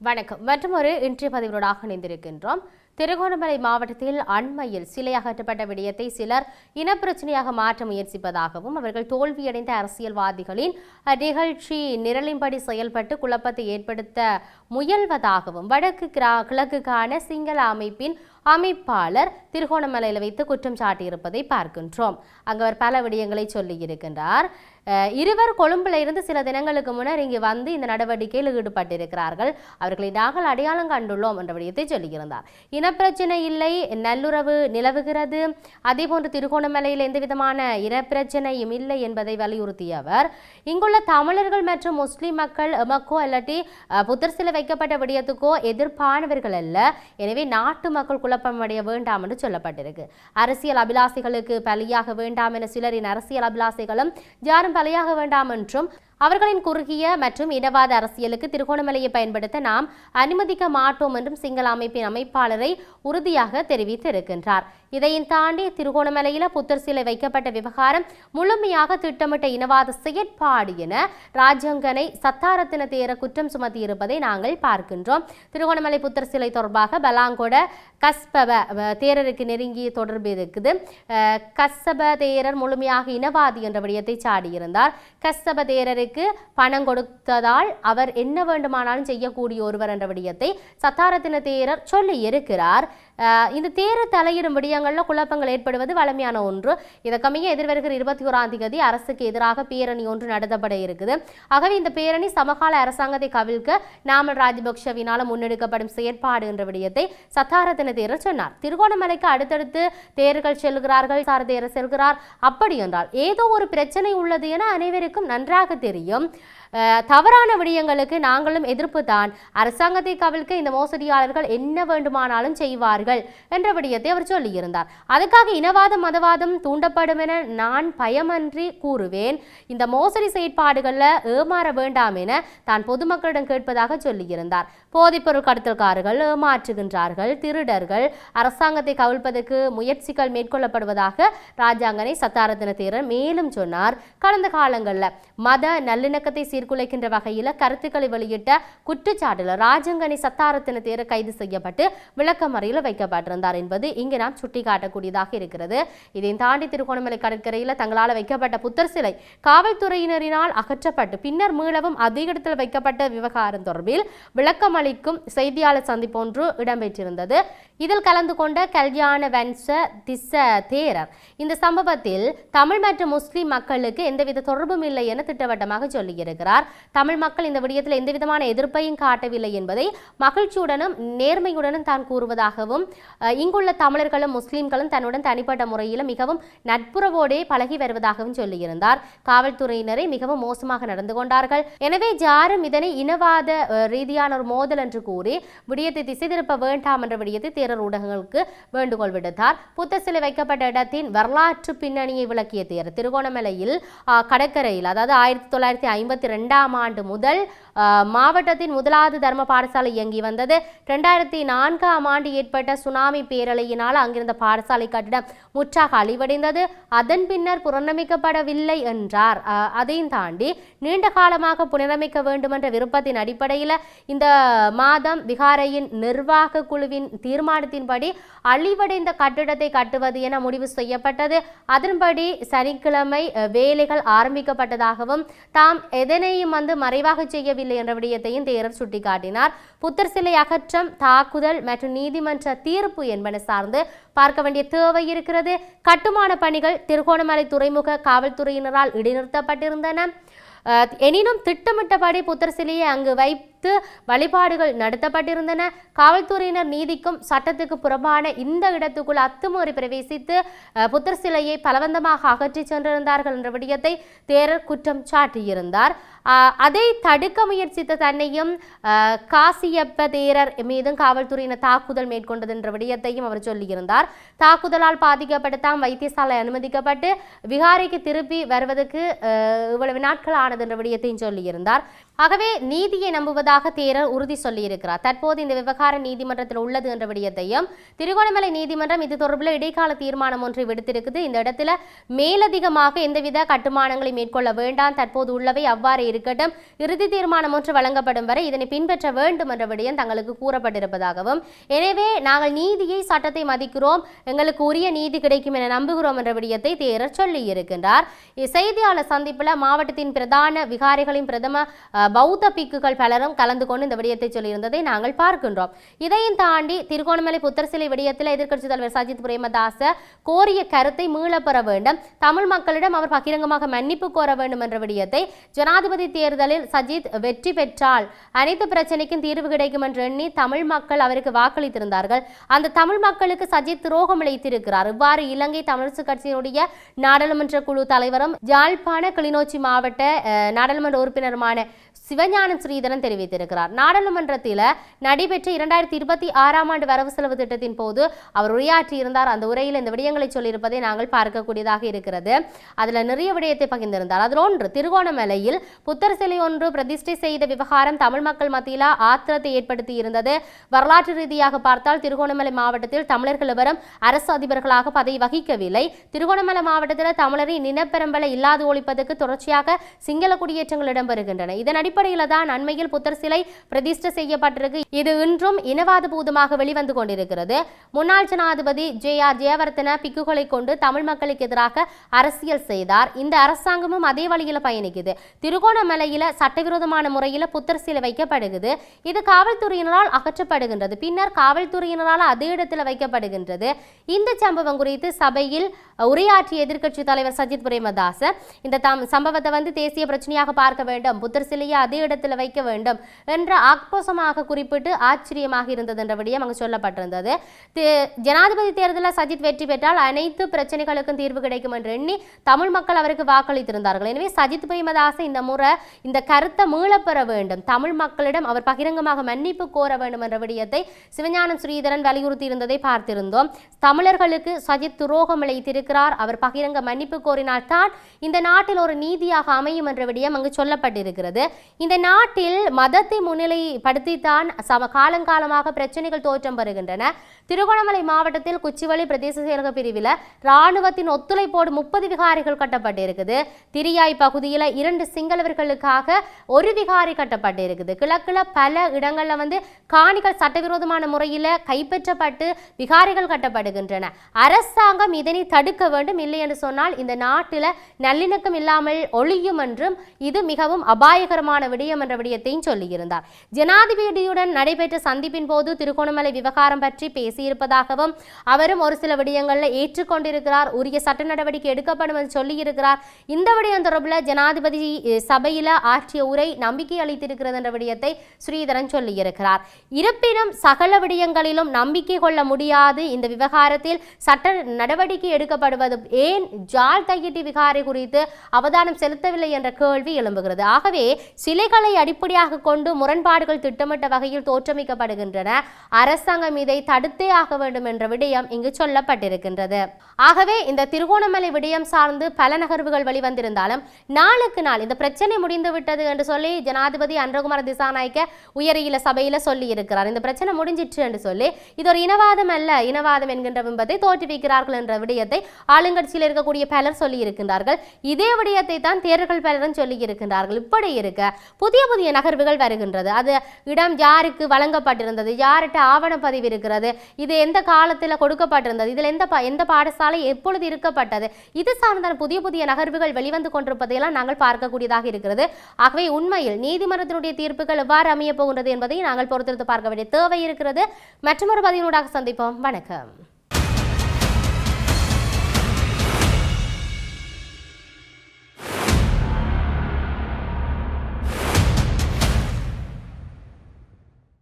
வணக்கம். மற்றும் ஒரு இன்றைய பதிவுடன் இணைந்திருக்கின்றோம். திருகோணமலை மாவட்டத்தில் அண்மையில் சிலை அகற்றப்பட்ட விடயத்தை சிலர் இனப்பிரச்சனையாக மாற்ற முயற்சிப்பதாகவும் அவர்கள் தோல்வியடைந்த அரசியல்வாதிகளின் நிகழ்ச்சி நிரலின்படி செயல்பட்டு குழப்பத்தை ஏற்படுத்த முயல்வதாகவும் வடக்கு கிரா கிழக்குக்கான சிங்கள அமைப்பின் அமைப்பாளர் திருகோணமலையில் வைத்து குற்றம் சாட்டியிருப்பதை பார்க்கின்றோம். அங்கு அவர் பல விடயங்களை சொல்லியிருக்கின்றார் இருவர் கொழும்புல இருந்து சில தினங்களுக்கு முன்னர் இங்கு வந்து இந்த நடவடிக்கையில் ஈடுபட்டிருக்கிறார்கள். அவர்களை நாங்கள் அடையாளம் கண்டுள்ளோம் என்ற விடயத்தை சொல்லியிருந்தார். இனப்பிரச்சனை இல்லை நல்லுறவு நிலவுகிறது. அதேபோன்று திருகோணமலையில் எந்த விதமான இனப்பிரச்சனையும் இல்லை என்பதை வலியுறுத்திய அவர் இங்குள்ள தமிழர்கள் மற்றும் முஸ்லிம் மக்கள் எமக்கோ இல்லாட்டி புத்தர் சிலை வைக்கப்பட்ட விடயத்துக்கோ எதிர்ப்பானவர்கள் அல்ல. எனவே நாட்டு மக்கள் குழப்பமடைய வேண்டாம் என்று சொல்லப்பட்டிருக்கு. அரசியல் அபிலாசிகளுக்கு பலியாக வேண்டாம் என சிலரின் அரசியல் அபிலாசிகளும் யாரும் பலியாக வேண்டாம் என்றும் அவர்களின் குறுகிய மற்றும் இனவாத அரசியலுக்கு திருகோணமலையை பயன்படுத்த நாம் அனுமதிக்க மாட்டோம் என்றும் சிங்கள அமைப்பின் அமைப்பாளரை உறுதியாக தெரிவித்திருக்கின்றார். இதையும் தாண்டி திருகோணமலையில் புத்தர் சிலை வைக்கப்பட்ட விவகாரம் முழுமையாக திட்டமிட்ட இனவாத செயற்பாடு என ராஜாங்கனை சத்தாரத்தின தேர குற்றம் சுமத்தியிருப்பதை நாங்கள் பார்க்கின்றோம். திருகோணமலை புத்தர் சிலை தொடர்பாக பலாங்கொட கஸ்பவ தேரருக்கு நெருங்கிய தொடர்பு இருக்குது. அஹ், கஸ்ஸப தேரர் முழுமையாக இனவாதி என்ற விடயத்தை சாடியிருந்தார். கஸ்ஸப தேரருக்கு பணம் கொடுத்ததால் அவர் என்ன வேண்டுமானாலும் செய்யக்கூடிய ஒருவர் என்ற விடயத்தை சத்தாரத்தின தேரர் சொல்லி இருக்கிறார் இந்த தேரர் தலையிடும் விடயங்களில் குழப்பங்கள் ஏற்படுவது வளமையான ஒன்று. இதற்கமைய எதிர்வருகிற இருபத்தி ஓராம் தேதி அரசுக்கு எதிராக பேரணி ஒன்று நடத்தப்பட இருக்குது. ஆகவே இந்த பேரணி சமகால அரசாங்கத்தை கவிழ்க்க நாமல் ராஜபக்ஷவினால் முன்னெடுக்கப்படும் செயற்பாடு என்ற விடயத்தை சத்தாரத்தின தேரர் சொன்னார். திருகோணமலைக்கு அடுத்தடுத்து தேர்கள் செல்கிறார்கள் சார் தேரர் செல்கிறார். அப்படி என்றால் ஏதோ ஒரு பிரச்சனை உள்ளது என அனைவருக்கும் நன்றாக தெரியும். தவறான விடயங்களுக்கு நாங்களும் எதிர்ப்பு தான். அரசாங்கத்தை கவிழ்க்க இந்த மோசடியாளர்கள் என்ன வேண்டுமானாலும் செய்வார்கள் என்ற விடயத்தை அவர் சொல்லியிருந்தார். அதுக்காக இனவாதம் மதவாதம் தூண்டப்படும் என நான் பயமன்றி கூறுவேன். இந்த மோசடி செயற்பாடுகளில் ஏமாற வேண்டாம் என தான் பொதுமக்களிடம் கேட்பதாக சொல்லியிருந்தார். போதைப்பொருள் கடத்தல்காரர்கள் ஏமாற்றுகின்றார்கள். திருடர்கள் அரசாங்கத்தை கவிழ்ப்பதற்கு முயற்சிகள் மேற்கொள்ளப்படுவதாக ராஜாங்கனை சத்தாரத்தின தேரர் மேலும் சொன்னார். கடந்த காலங்களில் மத நல்லிணக்கத்தை சீர்குலைக்கின்ற வகையில் கருத்துக்களை வெளியிட்ட குற்றச்சாட்டில் ராஜங்கனி சத்தாரத்தின தேர கைது செய்யப்பட்டு விளக்கமறையில் வைக்கப்பட்டிருந்தார் என்பது இங்கு நாம் சுட்டிக்காட்டக்கூடியதாக இருக்கிறது. இதை தாண்டி திருகோணமலை கடற்கரையில் தங்களால் வைக்கப்பட்ட புத்தர் சிலை காவல்துறையினரினால் அகற்றப்பட்டு பின்னர் மீளவும் அதே இடத்தில் வைக்கப்பட்ட விவகாரம் தொடர்பில் விளக்கமளிக்கும் செய்தியாளர் சந்திப்பொன்று இடம்பெற்றிருந்தது. இதில் கலந்து கொண்ட கல்யாண வன்ச திச தேரர் இந்த சம்பவத்தில் தமிழ் மற்றும் முஸ்லிம் மக்களுக்கு எந்தவித தொடர்பும் இல்லை என திட்டவட்டமாக சொல்லியிருக்கிறார். தமிழ் மக்கள் இந்த விடயத்தில் எந்தவிதமான எதிர்ப்பையும் காட்டவில்லை என்பதை மகிழ்ச்சியுடனும் நேர்மையுடனும் தான் கூறுவதாகவும் இங்குள்ள தமிழர்களும் முஸ்லீம்களும் தன்னுடன் தனிப்பட்ட முறையில் மிகவும் நட்புறவோடே பழகி வருவதாகவும் சொல்லியிருந்தார். காவல்துறையினரை மிகவும் மோசமாக நடந்து கொண்டார்கள். எனவே ஜாரும் இதனை இனவாத ரீதியான ஒரு மோதல் என்று கூறி விடயத்தை திசை திருப்ப வேண்டாம் என்ற விடயத்தை தேரர் ஊடகங்களுக்கு வேண்டுகோள் விடுத்தார். புத்த சிலை வைக்கப்பட்ட இடத்தின் வரலாற்று பின்னணியை விளக்கிய தேர் திருகோணமலையில் கடற்கரையில் அதாவது ஆயிரத்தி தொள்ளாயிரத்தி ஐம்பத்தி ரெண்டாம் ஆண்டு முதல் மாவட்டத்தின் முதலாவது தர்ம பாடசாலை இயங்கி வந்தது. ரெண்டாயிரத்தி நான்காம் ஆண்டு ஏற்பட்ட சுனாமி பேரலையினால் அங்கிருந்த பாடசாலை கட்டிடம் முற்றாக அழிவடைந்தது. அதன் பின்னர் புனரமைக்கப்படவில்லை என்றார். அதையும் தாண்டி நீண்ட காலமாக புனரமைக்க வேண்டும் என்ற விருப்பத்தின் அடிப்படையில் இந்த மாதம் விகாரையின் நிர்வாக குழுவின் தீர்மானத்தின்படி அழிவடைந்த கட்டிடத்தை கட்டுவது என முடிவு செய்யப்பட்டது. அதன்படி சனிக்கிழமை வேலைகள் ஆரம்பிக்கப்பட்டதாகவும் தாம் எதனை எதனையும் வந்து மறைவாக செய்யவில்லை என்ற விடயத்தையும் தேரர் சுட்டிக்காட்டினார். புத்தர் சிலை அகற்றம் தாக்குதல் மற்றும் நீதிமன்ற தீர்ப்பு என்பன சார்ந்து பார்க்க வேண்டிய தேவை இருக்கிறது. கட்டுமான பணிகள் திருகோணமலை துறைமுக காவல்துறையினரால் இடைநிறுத்தப்பட்டிருந்தன. எனினும் திட்டமிட்டபடி புத்தர் சிலையை அங்கு வைத்து வழிபாடுகள் நடத்தப்பட்டிருந்தன. காவல்துறையினர் நீதிக்கும் சட்டத்துக்கு புறம்பான இந்த இடத்துக்குள் அத்துமீறி பிரவேசித்து புத்தர் சிலையை பலவந்தமாக அகற்றிச் சென்றிருந்தார்கள் என்ற விடயத்தை தேரர் குற்றம் சாட்டியிருந்தார். அதை தடுக்க முயற்சித்த தன்னையும் காசியப்ப தேரர் மீதும் காவல்துறையினர் தாக்குதல் மேற்கொண்டது என்ற விடயத்தையும் அவர் சொல்லியிருந்தார். தாக்குதலால் பாதிக்கப்பட்ட தாம் வைத்தியசாலை அனுமதிக்கப்பட்டு விகாரைக்கு திருப்பி வருவதற்கு இவ்வளவு நாட்கள் ஆனது என்ற விடயத்தையும் சொல்லியிருந்தார். ஆகவே நீதியை நம்புவதாக தேரர் உறுதி சொல்லியிருக்கிறார். தற்போது இந்த விவகாரம் நீதிமன்றத்தில் உள்ளது என்ற விடயத்தையும் திருகோணமலை நீதிமன்றம் இது தொடர்பில் இடைக்கால தீர்மானம் ஒன்றை விடுத்திருக்குது. இந்த இடத்துல மேலதிகமாக எந்தவித கட்டுமானங்களை மேற்கொள்ள வேண்டாம். தற்போது உள்ளவை அவ்வாறு இருக்கட்டும். இறுதி தீர்மானம் ஒன்று வழங்கப்படும் வரை இதனை பின்பற்ற வேண்டும் என்ற விடயம் தங்களுக்கு கூறப்பட்டிருப்பதாகவும் எனவே நாங்கள் நீதியை சட்டத்தை மதிக்கிறோம். எங்களுக்கு உரிய நீதி கிடைக்கும் என நம்புகிறோம் என்ற விடயத்தை தேரர் சொல்லி இருக்கின்றார் செய்தியாளர் சந்திப்பில் மாவட்டத்தின் பிரதான விகாரிகளின் பிரதம பௌத்த பிக்குகள் பலரும் கலந்து கொண்டு இந்த விடயத்தை சொல்லியிருந்ததை நாங்கள் பார்க்கின்றோம். இதையும் தாண்டி திருகோணமலை புத்தர் சிலை விடயத்தில் எதிர்க்கட்சித் தலைவர் சஜித் பிரேமதாச கோரிய கருத்தை மீளப்பெற வேண்டும். தமிழ் மக்களிடம் அவர் பகிரங்கமாக மன்னிப்பு கோர வேண்டும் என்ற விடயத்தை ஜனாதிபதி தேர்தலில் சஜித் வெற்றி பெற்றால் அனைத்து பிரச்சனைக்கும் தீர்வு கிடைக்கும் என்று எண்ணி தமிழ் மக்கள் அவருக்கு வாக்களித்திருந்தார்கள். அந்த தமிழ் மக்களுக்கு சஜித் துரோகம் இழைத்திருக்கிறார் இவ்வாறு இலங்கை தமிழரசு கட்சியினுடைய நாடாளுமன்ற குழு தலைவரும் யாழ்ப்பாண கிளிநொச்சி மாவட்ட நாடாளுமன்ற உறுப்பினருமான சிவஞானம் ஸ்ரீதரன் தெரிவித்திருக்கிறார். நாடாளுமன்றத்தில் நடைபெற்ற இரண்டாயிரத்தி இருபத்தி ஆறாம் ஆண்டு வரவு செலவு திட்டத்தின் போது அவர் உரையாற்றியிருந்தார். அந்த உரையில் இந்த விடயங்களை சொல்லியிருப்பதை நாங்கள் பார்க்கக்கூடியதாக இருக்கிறது. அதில் நிறைய விடயத்தை பகிர்ந்திருந்தார். அதில் ஒன்று திருகோணமலையில் புத்தர் சிலை ஒன்று பிரதிஷ்டை செய்த விவகாரம் தமிழ் மக்கள் மத்தியில் ஆத்திரத்தை ஏற்படுத்தி இருந்தது. வரலாற்று ரீதியாக பார்த்தால் திருகோணமலை மாவட்டத்தில் தமிழர்கள் எவரும் அரசு அதிபர்களாக பதவி வகிக்கவில்லை. திருகோணமலை மாவட்டத்தில் தமிழரின் இனப்பெரும்பலை இல்லாது ஒழிப்பதற்கு தொடர்ச்சியாக சிங்கள குடியேற்றங்கள் இடம்பெறுகின்றன. இதன் அடிப்படையில் தான் அண்மையில் புத்தர் சிலை பிரதிஷ்டை செய்யப்பட்டிருக்கு. இது இன்றும் இனவாத பூதமாக வெளிவந்து கொண்டிருக்கிறது. முன்னாள் ஜனாதிபதி ஜே ஆர் ஜெயவர்தன பிக்குகளை கொண்டு தமிழ் மக்களுக்கு எதிராக அரசியல் செய்தார். இந்த அரசாங்கமும் அதே வழியில் பயணிக்குது. திருகோணமலையில சட்டவிரோதமான முறையில் புத்தர் சிலை வைக்கப்படுகிறது இது காவல்துறையினரால் அகற்றப்படுகின்றது. பின்னர் காவல்துறையினரால் அதே இடத்தில் வைக்கப்படுகின்றது. இந்த சம்பவம் குறித்து சபையில் உரையாற்றிய எதிர்க்கட்சி தலைவர் சஜித் பிரேமதாச இந்த தம் சம்பவத்தை வந்து தேசிய பிரச்சனையாக பார்க்க வேண்டும். புத்தர் சிலையை அதே இடத்துல வைக்க வேண்டும் என்ற ஆக்ரோசமாக குறிப்பிட்டு ஆச்சரியமாக இருந்தது என்ற விடயம் அங்கு சொல்லப்பட்டிருந்தது. ஜனாதிபதி தேர்தலில் சஜித் வெற்றி பெற்றால் அனைத்து பிரச்சனைகளுக்கும் தீர்வு கிடைக்கும் என்று எண்ணி தமிழ் மக்கள் அவருக்கு வாக்களித்திருந்தார்கள். எனவே சஜித் பிரேமதாச இந்த முறை இந்த கருத்தை மீளப்பெற வேண்டும். தமிழ் மக்களிடம் அவர் பகிரங்கமாக மன்னிப்பு கோர வேண்டும் என்ற விடயத்தை சிவஞானம் ஸ்ரீதரன் வலியுறுத்தி இருந்ததை பார்த்திருந்தோம். தமிழர்களுக்கு சஜித் துரோகம் இழைத்திருக்கிறார் அவர் பகிரங்க மன்னிப்பு கோரினால் தான் இந்த நாட்டில் ஒரு நீதியாக அமையும் என்ற விடயம் அங்கு சொல்லப்பட்டிருக்கிறது. இந்த நாட்டில் மதத்தை முன்னிலைப்படுத்தித்தான் சம காலங்காலமாக பிரச்சனைகள் தோற்றம் பெறுகின்றன. திருகோணமலை மாவட்டத்தில் குச்சிவள்ளி பிரதேச செயலக பிரிவில் இராணுவத்தின் ஒத்துழைப்போடு முப்பது விகாரிகள் கட்டப்பட்டிருக்குது. திரியாய் பகுதியில் இரண்டு சிங்களவர்களுக்காக ஒரு விகாரி கட்டப்பட்டிருக்குது. கிழக்கில் பல இடங்களில் வந்து காணிகள் சட்டவிரோதமான முறையில் கைப்பற்றப்பட்டு விகாரிகள் கட்டப்படுகின்றன. அரசாங்கம் இதனை தடுக்க வேண்டும் இல்லை என்று சொன்னால் இந்த நாட்டில் நல்லிணக்கம் இல்லாமல் ஒழியும் என்றும் இது மிகவும் அபாயகரமான விடயம் என்ற விடயத்தையும் சொல்லியிருந்தார். ஜனாதிபதியுடன் நடைபெற்ற சந்திப்பின் போது திருகோணமலை விவகாரம் பற்றி பேசியிருப்பதாகவும் அவரும் ஒரு சில விடயங்களில் ஏற்றுக்கொண்டிருக்கிறார் உரிய சட்ட நடவடிக்கை எடுக்கப்படும் என்று சொல்லியிருக்கிறார். இந்த விடயம் தொடர்பில் ஜனாதிபதி சபையில் ஆற்றிய உரை நம்பிக்கை அளித்திருக்கிறது என்ற விடயத்தை ஸ்ரீதரன் சொல்லியிருக்கிறார். இருப்பினும் சகல விடயங்களிலும் நம்பிக்கை கொள்ள முடியாது. இந்த விவகாரத்தில் சட்ட நடவடிக்கை எடுக்கப்படுவது ஏன் ஜால் தையிட்டி விகாரை குறித்து அவதானம் செலுத்தவில்லை என்ற கேள்வி எழும்புகிறது. ஆகவே சிலைகளை அடிப்படையாக கொண்டு முரண்பாடுகள் திட்டமிட்ட வகையில் தோற்றமிக்கப்படுகின்றன. அரசாங்கம் இதை தடுத்தே ஆக வேண்டும் என்ற விடயம் இங்கு சொல்லப்பட்டிருக்கின்றது. ஆகவே இந்த திருகோணமலை விடயம் சார்ந்து பல நகர்வுகள் வெளிவந்திருந்தாலும் நாளுக்கு நாள் இந்த பிரச்சனை முடிந்து விட்டது என்று சொல்லி ஜனாதிபதி அன்றகுமார திசாநாயக்க உயரிய சபையில சொல்லி இருக்கிறார் இந்த பிரச்சனை முடிஞ்சிற்று என்று சொல்லி இது ஒரு இனவாதம் அல்ல. இனவாதம் என்கின்ற பிம்பத்தை தோற்றுவிக்கிறார்கள் என்ற விடயத்தை ஆளுங்கட்சியில் இருக்கக்கூடிய பலர் சொல்லி இருக்கின்றார்கள் இதே விடயத்தை தான் தேர்தல் பலரும் சொல்லி இருக்கின்றார்கள் இப்படி இருக்க புதிய புதிய நகர்வுகள் வருகின்றது. அது இடம் யாருக்கு வழங்கப்பட்டிருந்தது? யார்கிட்ட ஆவணப்பதிவு இருக்கிறது? இது எந்த காலத்தில் கொடுக்கப்பட்டிருந்தது? இதில் எந்த பா- எந்த பாடசாலை எப்பொழுது இருக்கப்பட்டது? இது சார்ந்த புதிய புதிய நகர்வுகள் வெளிவந்து கொண்டிருப்பதையெல்லாம் நாங்கள் பார்க்கக்கூடியதாக இருக்கிறது. ஆகவே உண்மையில் நீதிமன்றத்தினுடைய தீர்ப்புகள் எவ்வாறு அமையப் போகின்றது என்பதை நாங்கள் பொறுத்திருந்து பார்க்க வேண்டிய தேவை இருக்கிறது. மற்றொரு பதிவினூடாக சந்திப்போம். வணக்கம்.